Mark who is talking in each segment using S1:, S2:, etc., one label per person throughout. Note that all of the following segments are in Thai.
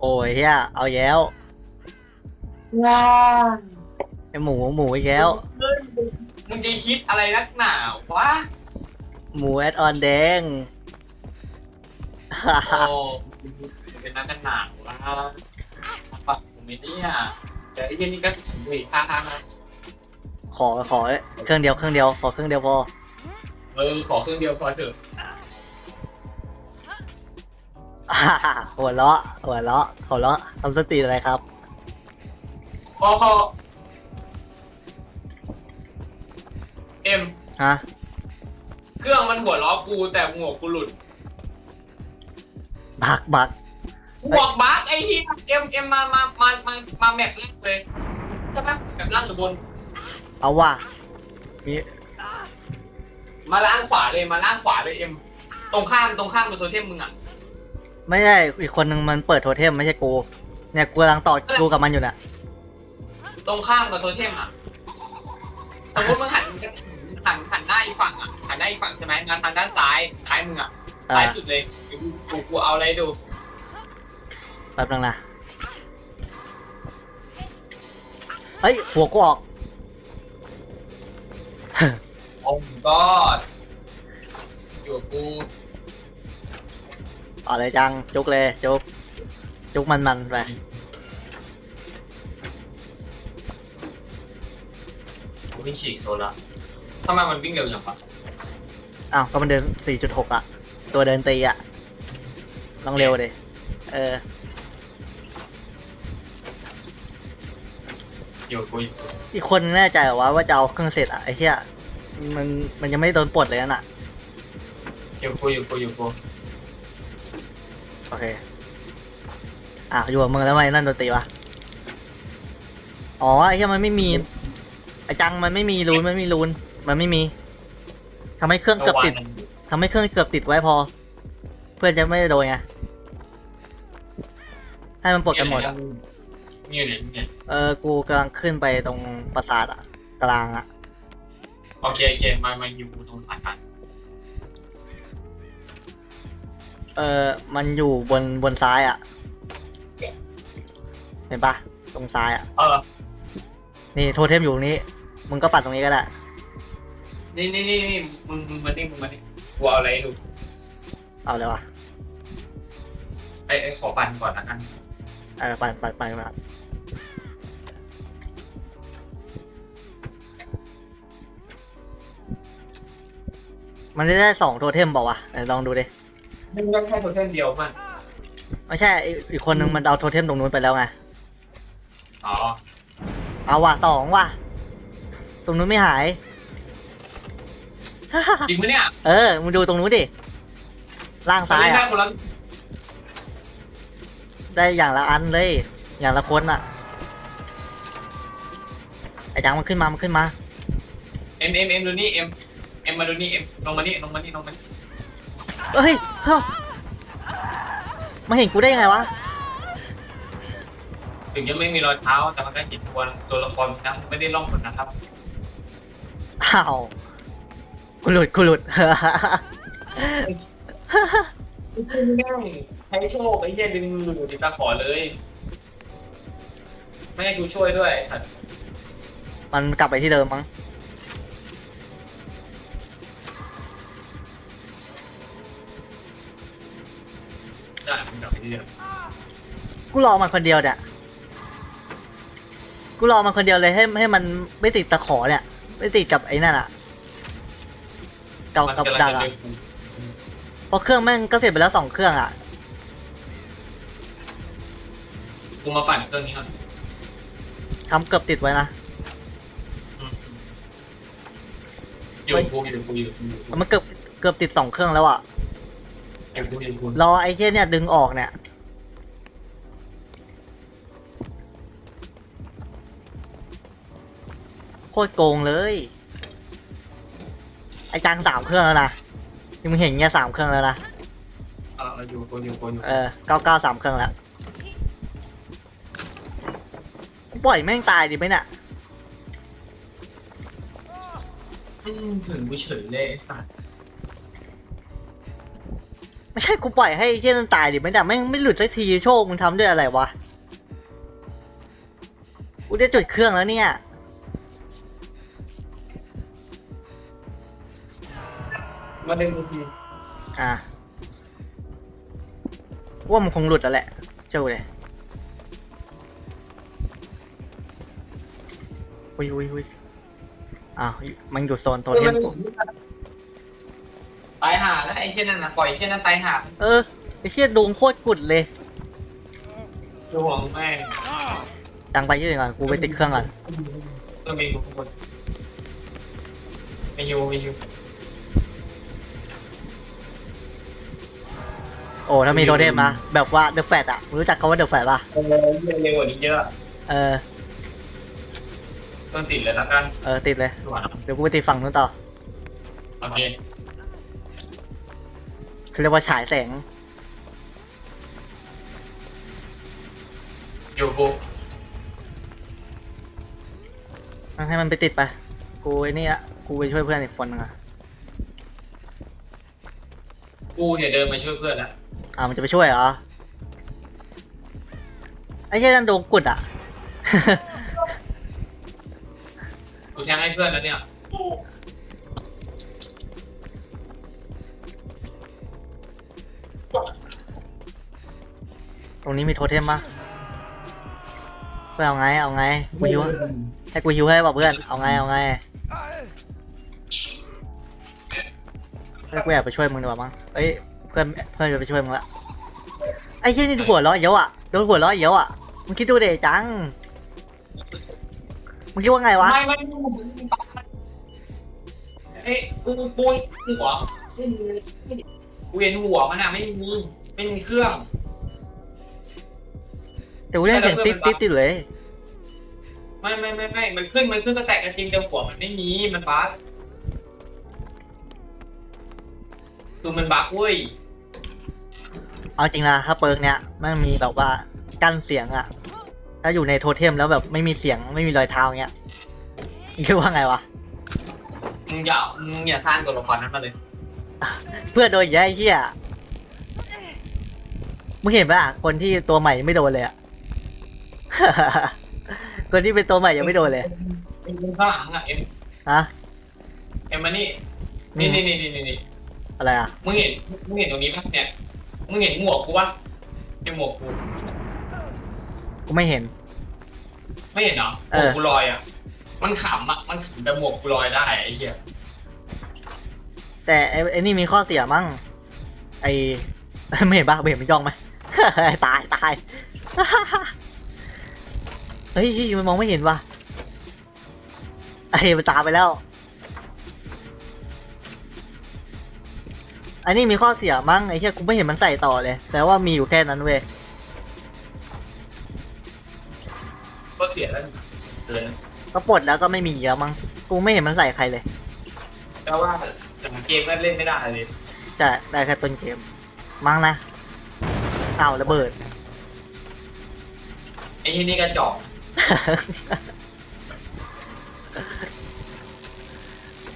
S1: โอ้ยเฮียเอาแย้ว
S2: ว้า
S1: ไอหมูหมูอีกแล้ว
S2: มึงจะคิดอะไรนักหนาวะ
S1: หมูแอดออนแดง
S2: โอ้เป็นนักกันหนาววะปักผมไม่เนี่ยเจอไอ้เหี้ยนี่ก็ถุยฮ่าฮ่าฮ่า
S1: ขอขอเครื่องเดียวเครื่องเดียวขอเครื่องเดียวพอ
S2: เออขอเครื่องเดียวพอเถอะ
S1: หัวเราะหัวเราะหัวเราะทำสติอะไรครับ
S2: พอพอเอ็ม
S1: ฮะ
S2: เครื่องมันหัวล้อกูแต่หัวกูหลุด
S1: บักบัก
S2: หัวบักไอ้เหี้ยเอ็มเอ็มมามามามามาแมปแรกเลยใช่ปะแมปล่างหรือบน
S1: เอาว่ะมี
S2: มาล่างขวาเลยมาล่างขวาเลยเอ็ม ตรงข้ามตรงข้ามกับตัวเทมมึงอะ
S1: ไม่ใช่อีกคนนึงมันเปิดโทเทมไม่ใช่กู เนี่ยกูกำลังต่อกูกับมันอยู่น่ะ
S2: ตรงข้ามกับตัวเทมอะ สมมติมึงหันหันหันหน้าอีกฝั่งอะหันหน้าอีกฝั่งใช่ไหมงานทางด้านซ้ายซ้ายมึงอะ
S1: อ่า
S2: ซ้ายสุดเลยเดี๋ยวกูกูกูเอาอะไรดู
S1: แป๊บนึงนะเฮ้ยหัวกูออก
S2: โอ้ก็อยู่กั บกู
S1: เอาเลยจัง จุกเลย จุก จุกมันมันๆไป
S2: กูวิ่งฉีกโซนละทำไมมันวิ่งเร็วจังวะ
S1: อ้าว ก็มันเดิน 4.6 อะ ตัวเดินตีอะต้องเร็วดิเออ
S2: อยู่กับกูอยู่กับกู
S1: อีกคนแน่ใจเหรอวะว่าจะเอาเครื่องเสร็จอะไอ้เหี้ยมันมันยังไม่โดนปลดเลยนั่นอะ
S2: อยู่กับกูอยู่กับกูอยู่กับกู
S1: โอเค อะอยู่กับมึงแล้วทำไมนั่นโดนตีวะ อ๋อไอ้เหี้ยมันไม่มี ไอ้จังมันไม่มีรูนมันไม่มีรูน มันไม่มีทำให้เครื่องเกือบติดทำให้เครื่องเกือบติดไว้พอ เพื่อนจะไม่โดนไง ให้มันปลดกันหมดอะ
S2: นี่อยู่เนี่ยนี่เนี่ย
S1: เออ กูกำลังขึ้นไปตรงปราสาทอะกลางอะ
S2: โอเคโอเคมามาอยู่กูตรงผ่านผ่าน
S1: เออมันอยู่บนบนซ้ายอะ เห็นปะตรงซ้ายอะ
S2: เออ
S1: นี่โทเทมอยู่ตรงนี้ มึงก็ปัดตรงนี้ก็ได้
S2: นี่นี่นี่นี่มึงมึงมาดิมึงมาดิกูเอาอะไรให้ดู
S1: เอาเลยวะ
S2: ไอ้ไอ้ขอปันก่อนละกัน
S1: เออปัดปัดปัดมามันได้ได้สองโทเทมบอกว่าวะไหนลองดูดิ
S2: มึงก็แค่ตัวเส้นเดียวมัน
S1: ไม่ใช่อีกอีกคนนึงมันเอาโทเทมตรงนู้นไปแล้วไง
S2: อ๋อ
S1: เอาว่ะสองว่ะ ตรงนู้นไม่หาย
S2: จริงปะเนี่ย
S1: เออ มึงดูตรงนู้นดิ ล่าง
S2: มัน
S1: ซ้าย
S2: เล่นได้
S1: อะ
S2: คนละ
S1: ได้อย่างละอันเลย อย่างละคนอะ ไอ้จังมันขึ้นมา มันขึ้นมา
S2: เอ็มเอ็มเอ็มดูนี่เอ็มเอ็มมาดูนี่เอ็มลงมานี่ลงมานี่ลงมานี่
S1: เฮ้ยเฮ้ามาเห็นกูได้ยังไงวะ
S2: ถึงยังไม่มีรอยเท้าแต่มันก็เห็นตัวตัวละครนะไม่ได้ล่องหนนะครับ
S1: อ้าวกูหลุดกูหลุด
S2: แม่งใช้โชคไอ้เหี้ยดึงมือดูดตาขอเลย ไม่ให้กูช่วยด้วย
S1: มันกลับไปที่เดิมมั้ง
S2: ด้มึงกลับไปที่เดิม
S1: กูรอมันคนเดียวเนี่ย กูรอมันคนเดียวเลยให้ให้มันไม่ติดตะขอเนี่ย ไม่ติดกับไอ้นั่นอะกับ
S2: มัน
S1: กับ
S2: กำลัง
S1: ดัก
S2: จะ
S1: อะ
S2: เดินกู
S1: เพราะเครื่องแม่งก็เสร็จไปแล้วสองเครื่องอะ
S2: กูมาปั่นเครื่องนี้ก่อน
S1: ทำเกือบติดไว้นะ
S2: อืมอยู่กูอยู่กูอยู่กูอยู่กู
S1: มันเกือบเกือบติดสองเครื่องแล้วอะ
S2: อยู่กูอยู่กู
S1: รอไอ้เหี้ยเนี่ยดึงออกเนี่ยโคตรโกงเลย ไอ้จังสามเครื่องแล้วนะที่มึงเห็นเงี้ยสามเครื่องแล้วนะ
S2: เอออยู่กูอยู่กูอยู่
S1: เออเก้าเก้าสามเครื่องแล้วกูปล่อยแม่งตายดิไหมเนี่ย
S2: อืมถึงกูเฉยเลยไอ้สัตว์
S1: แไม่ใช่กูปล่อยให้ไอ้เฮียนั่นตายดิไม่ได้แม่งไม่หลุดสักทีโชคมึงทำด้วยอะไรวะกูได้จุดเครื่องแล้วเนี่ย
S2: มาดึงที
S1: อะว่ามันคงหลุดแล้วแหละเจ้าเลยอุ้ยอุ้ยอุ้ยอ้าวมันอยู่โซนโทเทมกู
S2: ตายห่าแล้วไอ้เช่นนั้นนะปล่อยไอ้เช่นนั้นตายห่า
S1: เออไอ้เชี่ยดวงโคตรกุดเลย
S2: ดวงแม่ง
S1: จังไปยืดก่อนกูไปติดเครื่องก่อน
S2: ต้องมีทุกคนไม่อยู่ไม่อยู่
S1: โอ้ถ้ามีโทเทมนะแบบว่าเดอะแฟตอะรู้จักคำว่าเดอะแฟตป่ะ
S2: เออเร็วกว่านี้เยอะ
S1: เออ
S2: ต้นติดเลยละกัน
S1: เออติดเลย
S2: ด่วน
S1: เดี๋ยวกูไปติดฝั่งนู้นต่อ
S2: โอเค
S1: เขา เรียกว่าฉายแสง
S2: อยู่กู
S1: ให้มันไปติดไป กูไอ้นี่อะกูไปช่วยเพื่อนอีกคนนึงอะ
S2: กูเนี่ยเดินมาช่วยเพื่อนละ
S1: อ่ามันจะไปช่วยเหรอ ไอ้เหี้ยนั่นโดนกุดอะ
S2: กูแทงให้เพื่อนแล้วเนี่ย
S1: ตรงนี้มีโทเทมปะเพื่อนเอาไง เอาไง กูฮิวให้กูฮิวให้บอกเพื่อน เอาไง เอาไงเฮ้ยกูอยากไปช่วยมึงดีกว่ามั้งเอ้ย เพื่อน เพื่อนจะไปช่วยมึงละ ไอ้เหี้ยนี่ดูหัวเราะเยอะอะโดนหัวเราะเยอะอะ มึงคิดดูเดจัง มึงคิดว่าไงวะ
S2: ไม่ไม่เอ้ยกูกูหัวกูเห็นหัวมันอะไม่มีไม่มีเครื่อง
S1: แต่กูได้ยินเสียงติ๊ดติ๊ดติ๊ดเลย
S2: ไม่ไม่ไม่ไม่มันขึ้นมันขึ้นสแต็กกันจริงแต่หัวมันไม่มีมันบั๊กคือมันบั๊กเว้ย
S1: เอาจริงนะถ้าเปิร์กเนี้ยมันมีแบบว่ากั้นเสียงอะถ้าอยู่ในโทเทมแล้วแบบไม่มีเสียงไม่มีรอยเท้าเงี้ยมึงคิดว่าไงวะ
S2: มึงอย่ามึงอย่าสร้างตัวละครนั้นมาเลย
S1: เพื่อนโดนแย่ไอ้เหี้ยมึงเห็นปะคนที่ตัวใหม่ยังไม่โดนเลยอะ คนที่เป็นตัวใหม่ยังไม่โดนเลย
S2: มึงข้างหลังอะเอ็ม
S1: ฮะ
S2: เอ็มมานี่นี่นี่นี่นี่นี่นี่
S1: อะไรอะ
S2: มึงเห็นมึงเห็นตรงนี้ปะเนี่ยมึงเห็นหมวกกูปะเห็นหมวกกู
S1: กูไม่เห็น
S2: ไม่เห็นเหรอห
S1: เอ
S2: มว
S1: อ
S2: กกูลอยอะมันขำอะมันขำแต่หมวกกูลอยได้ไอ้เหี้ย
S1: แต่ไอ้ไอ้นี่มีข้อเสียมั้งไอ้ไม่เห็นปะไม่เห็นมันย่องไหมตายตายเฮ้ยมันมองไม่เห็นว่ะไอ้มันตามไปแล้ว อันนี้มีข้อเสียมั้งไอ้เหี้ยกูไม่เห็นมันใส่ต่อเลย แต่ว่ามีอยู่แค่นั้นเว้ย
S2: ก็เสียแล้วเกิน
S1: ก็ปลดแล้วก็ไม่มีแล้วมั้งกูไม่เห็นมันใส่ใครเลย
S2: แต่ว่าแต่เกมก็เล่นไม่ได้เลย
S1: จะได้แค่ต้นเกม มั้งนะอ้าวระเบิด
S2: ไอ้ที่นี่กระจอก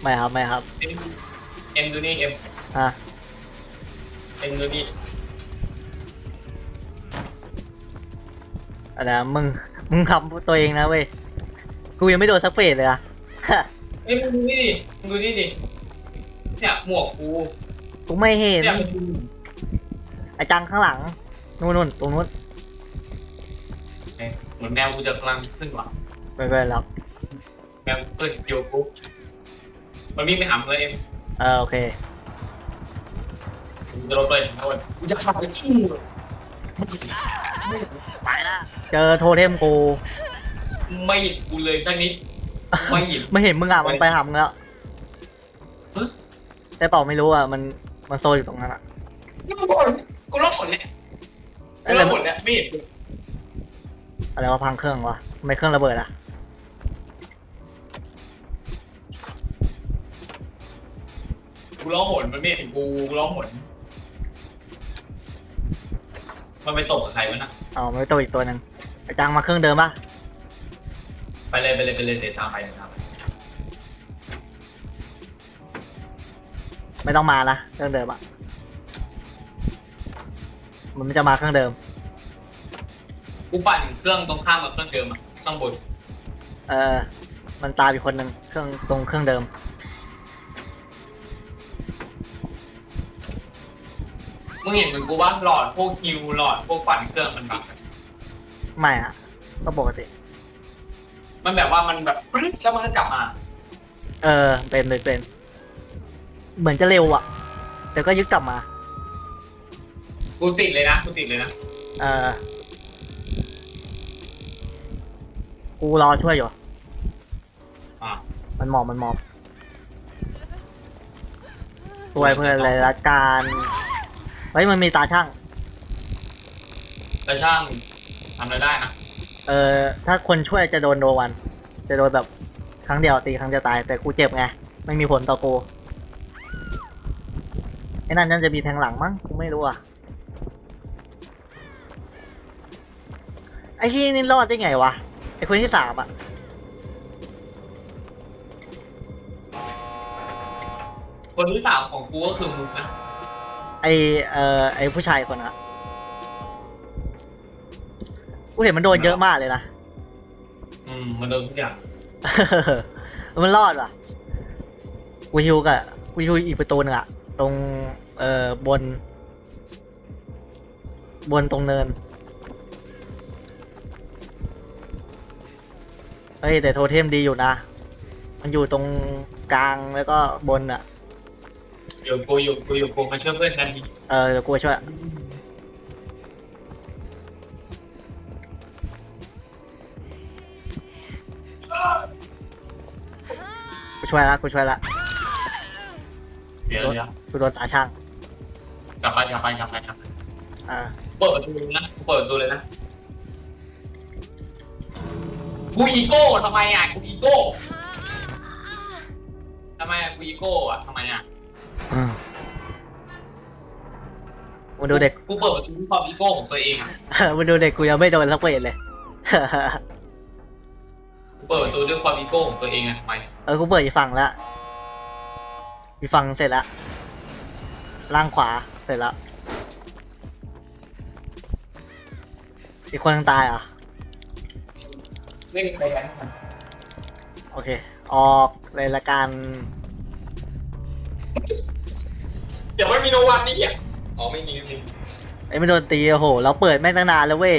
S1: ไม่ครับไม่ครับ
S2: เอ็มเอ็มดูนี่เอ็ม
S1: อะ
S2: เอ็มดูนี่
S1: อะไรนะมึงมึงทำตัวเองนะเว้ยกูยังไม่โดนสักเฟสเลยอะ
S2: เอ็มดูนี่ดิมึงดูนี่ดิเนี่ยหมวกกู
S1: กูไม่เห็น
S2: เนี่ย
S1: ไอจังข้างหลังนู่นนู่นตรงนู้น
S2: เหมือนแมวกูจะกำลังขึ้นว่ะ
S1: ไม่เป็นไรหรอก
S2: แมวเปิดอยู่กูมันวิ่งไปหามึงเลยเอ็ม
S1: เออโอเค
S2: กูจะลงไปถึงแล้วเว้ยกูจะขับไปขี้
S1: ไปละเจอโทเทมกู
S2: ไม่หยิบกูเลยสักนิดไม่หยิบ
S1: ไม่เห็นมึงอะมันไปหามึงแล้ว
S2: ฮะ
S1: แต่เปล่าไม่รู้อะมันมันโซอยู่ตรงนั้นอะ
S2: กูรอดกูรอดหมดเนี่ยกูรอดหมดเนี่ยไม่เห็นกู
S1: อะไรว่าพังเครื่องวะทำไมเครื่องระเบิดอะ
S2: กูร้องหนมันไม่เห็นกูกูร้องหนมันไปตกกับใครวะน่ะ
S1: อ๋อไม่ตัวอีกตัวหนึ่งไอจังมาเครื่องเดิมปะ
S2: ไปเลยไปเลยไปเลยเดี๋ยวตามไปเดี๋ยวตามไป
S1: ไม่ต้องมานะเครื่องเดิมอะมันจะมาเครื่องเดิม
S2: กูปั่นเครื่องตรงข้ามกับเครื่องเดิมอะข้างบน
S1: เออ มันตามอีกคนหนึ่งเครื่องตรงเครื่องเดิม
S2: มึงเห็นเหมือนกูว่าหลอดพวกคิวหลอดพวกปั่นเครื่องมันแบบ
S1: ไม่อะก็ปกติ
S2: มันแบบว่ามันแบบปรึ๊ดแล้วมันก็กลับมา
S1: เออ เป็นเป็นเป็น เหมือนจะเร็วอะแต่ก็ยึดกลับมา
S2: กูติดเลยนะกูติดเลยนะ
S1: เออ กูรอช่วยอยู่
S2: อ่า
S1: มันหมอบมันหมอบช่วยเพื่อนเลยละกันเฮ้ยมันมีตาช่าง
S2: แต่ช่างทำอะไรได้นะ
S1: เออถ้าคนช่วยจะโดนโดนวัน จะโดนแบบครั้งเดียวตีครั้งจะตาย แต่กูเจ็บไง ไม่มีผลต่อกูไอ้นั่นนั่นจะมีแทงหลังมั้งกูไม่รู้อะไอ้ที่นี่รอดได้ไงวะ ไอ้คนที่สามอะ
S2: คนที่สามของกูก็คือมึงนะ
S1: ไอเอ่อไอผู้ชายคนนั้นอะกูเห็นมันโดนเยอะมากเลยนะ
S2: อืม มันโดนทุกอย่าง
S1: มันรอดว่ะกูฮิวกับกูฮิวอีกประตูหนึงอะตรง เอ่อบน บนตรงเนิน เฮ้ยแต่โทเทมดีอยู่นะ มันอยู่ตรงกลางแล้วก็บนอะ
S2: อยู่กูอยู่กูอยู่กูมาช่วยเพื่อนกันดิ
S1: เออเดี๋ยวกูช่วยกูช่วยละกูช่วยละ
S2: เดี๋ยวเดี๋ยว
S1: กูโดนตาช่าง
S2: กลับไปกลับไปกลับไปกลับไป
S1: อ่า
S2: เปิดประตูเลยนะกูเปิดประตูเลยนะ กูอีโก้ทำไมอะกูอีโก้ทำไมอะกูอีโก้อะทำไมอะ
S1: มาดูเด็ก
S2: กูเปิดประตูด้วยความอีโก้ของตัวเองอะ
S1: มาดูเด็กกูยังไม่โดนสักเวทเลย
S2: กูเปิดประตูด้วยความอีโก้ของตัวเองอะทำไม
S1: เออ กูเปิดอีกฝั่งแล้วอีกฝั่งเสร็จแล้วล่างขวา เสร็จแล้วอีกคนยังตายเหรอะ
S2: เล่นไปกัน
S1: โอเค ออกเลยละกัน
S2: เดี๋ยวไม่มีโนวันนี่อะอ๋อไม่มีจริง
S1: ไอ้ไม่โดนตีโอ้โห เราเปิดแม่งตั้งนานแล้วเว้ย